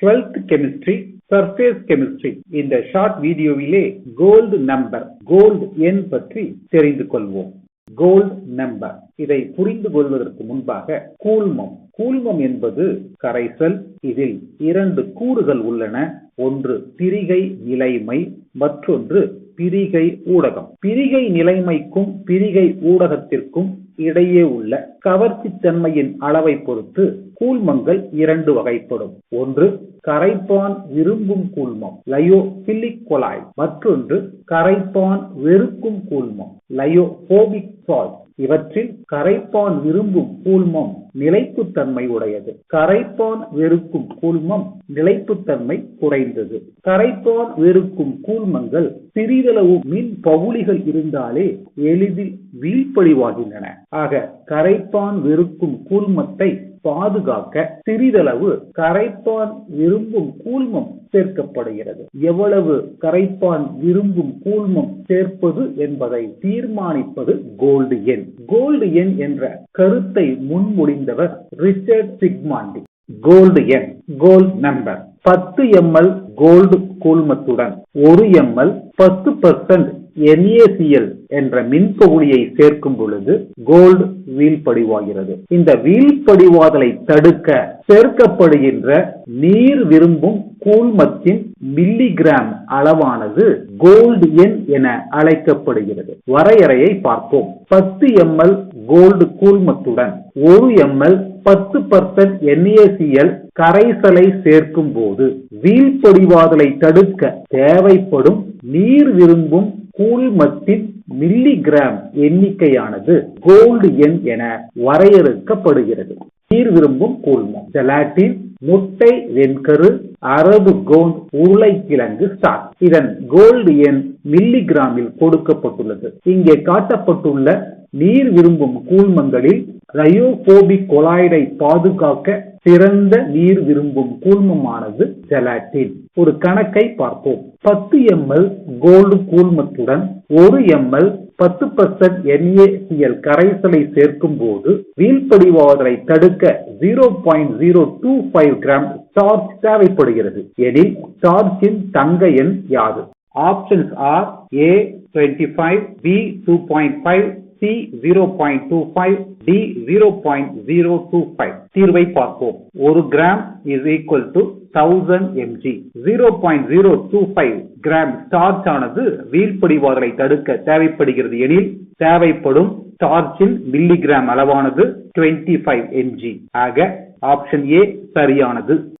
Twelfth chemistry surface chemistry இந்த short வீடியோவிலே gold number gold எண் பற்றி தெரிந்து கொள்வோம். கோல்டு நம்பர் இதை புரிந்து கொள்வதற்கு முன்பாக கூழ்மம். கூழ்மம் என்பது கரைசல் இதில் இரண்டு கூறுகள் உள்ளன. ஒன்று பிரிகை நிலைமை மற்றொன்று பிரிகை ஊடகம். பிரிகை நிலைமைக்கும் பிரிகை ஊடகத்திற்கும் இடையே உள்ள கவர்ச்சி தன்மையின் அளவை பொறுத்து கூழ்மங்கள் இரண்டு வகைப்படும். ஒன்று கரைப்பான் விரும்பும் கூழ்மம் லயோபிலிக் கொலாய் மற்றொன்று கரைப்பான் வெறுக்கும் கூழ்மம் லயோபோபிக் சால்ட். இவற்றில் கரைப்பான் விரும்பும் கூழ்மம் நிலைப்புத்தன்மை உடையது. கரைப்பான் வெறுக்கும் கூழ்மம் நிலைப்புத்தன்மை குறைந்தது. கரைப்பான் வெறுக்கும் கூழ்மங்கள் சிறிதளவு மின் பவுளிகள் இருந்தாலே எளிதில் வீழ்ப்படிவாகின்றன ஆக கரைப்பான் வெறுக்கும் கூழ்மத்தை பாதுகாக்க சிறிதளவு கரைப்பான் விரும்பும் கூழ்மம் சேர்க்கப்படுகிறது. எவ்வளவு கரைப்பான் விரும்பும் கூழ்மம் சேர்ப்பது என்பதை தீர்மானிப்பது கோல்டு எண். கோல்டு எண் என்ற கருத்தை முன்மொழிந்தவர் ரிச்சர்ட் சிக்மாண்டி. கோல்டு எண் கோல்ட் நம்பர். பத்து எம்எல் கோல்டு கூழ்மத்துடன் ஒரு எம்எல் பத்து பர்சன்ட் NaCl என்ற மின்பகுதியை சேர்க்கும் பொழுது கோல்டு வீழ்படிவாகிறது. இந்த வீழ்படிவாதலை தடுக்க சேர்க்கப்படுகின்ற நீர் விரும்பும் கூழ்மத்தின் மில்லிகிராம் அளவானது கோல்டு எண் என அழைக்கப்படுகிறது. வரையறையை பார்ப்போம். பத்து எம்எல் கோல்டு கூழ்மத்துடன் ஒரு எம்எல் பத்து பர்சன்ட் என்ஏசிஎல் கரைசலை சேர்க்கும் போது வீழ்படிவாதலை தடுக்க தேவைப்படும் நீர் விரும்பும் கூழ்மத்தின் மில்லிகிராம் எண்ணிக்கையானது கோல்டு எண் என வரையறுக்கப்படுகிறது. நீர் விரும்பும் கூழ்மம் ஜெலாட்டின் முட்டை வெண்கரு அரபு கோண்ட் உருளைக்கிழங்கு ஸ்டார் இதன் கோல்டு எண் மில்லிகிராமில் கொடுக்கப்பட்டுள்ளது. இங்கே காட்டப்பட்டுள்ள நீர் விரும்பும் கூழ்மங்களில் ரயோபோபிக் கொலாய்டை பாதுகாக்க சிறந்த நீர் விரும்பும் கூழ்மமானது ஜெலாட்டின். ஒரு கணக்கை பார்ப்போம். பத்து எம்எல் கோல்டு கூழ்மத்துடன் ஒரு எம்எல் பத்து பர்சன்ட் என்ஏசிஎல் கரைசலை சேர்க்கும் போது வீழ்படிவாதலை தடுக்க zero point zero two five gram charge தேவைப்படுகிறது. எனில் சார்ஜின் தங்க எண் யாது? Options are A twenty five B two point five C zero point two five D zero point zero two five தீர்வை பார்ப்போம். ஒரு gram is equal to thousand mg zero point zero two five gram starch ஆனது வீழ்படிவாதலை தடுக்க தேவைப்படுகிறது எனில் தேவைப்படும் ஸ்டார்ச்சின் மில்லிகிராம் அளவானது டுவெண்ட்டி ஃபைவ் எம்ஜி ஆக ஆப்ஷன் ஏ சரியானது.